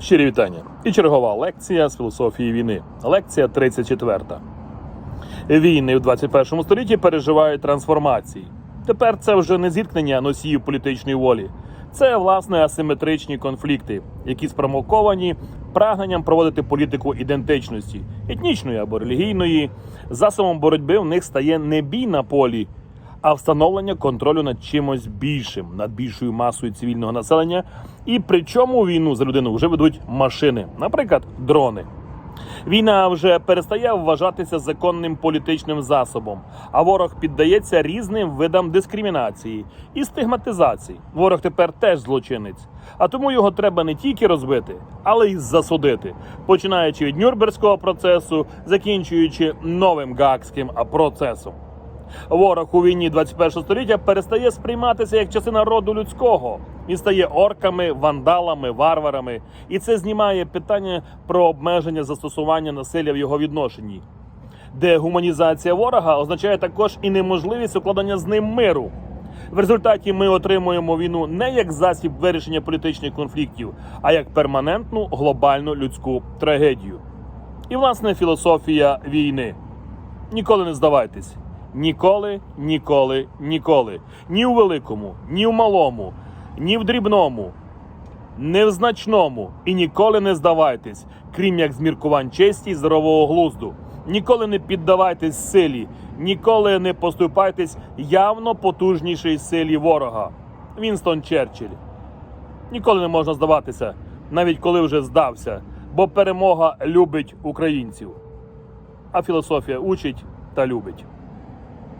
Щирі вітання. І чергова лекція з філософії війни. Лекція 34. Війни в 21 столітті переживають трансформації. Тепер це вже не зіткнення носіїв політичної волі. Це власне асиметричні конфлікти, які спромоковані прагненням проводити політику ідентичності, етнічної або релігійної. Засобом боротьби в них стає не бій на полі, а встановлення контролю над чимось більшим, над більшою масою цивільного населення. І причому війну за людину вже ведуть машини, наприклад, дрони. Війна вже перестає вважатися законним політичним засобом, а ворог піддається різним видам дискримінації і стигматизації. Ворог тепер теж злочинець, а тому його треба не тільки розбити, але й засудити, починаючи від Нюрнберзького процесу, закінчуючи новим гаагським процесом. Ворог у війні 21 століття перестає сприйматися як частина роду людського. Він стає орками, вандалами, варварами, і це знімає питання про обмеження застосування насилля в його відношенні. Дегуманізація ворога означає також і неможливість укладення з ним миру. В результаті ми отримуємо війну не як засіб вирішення політичних конфліктів, а як перманентну глобальну людську трагедію. І власне філософія війни. Ніколи не здавайтесь. Ніколи, ніколи, ніколи. Ні у великому, ні в малому, ні в дрібному, не в значному. І ніколи не здавайтесь, крім як зміркувань честі й здорового глузду. Ніколи не піддавайтесь силі, ніколи не поступайтесь явно потужнішій силі ворога. Вінстон Черчилль. Ніколи не можна здаватися, навіть коли вже здався, бо перемога любить українців. А філософія учить та любить.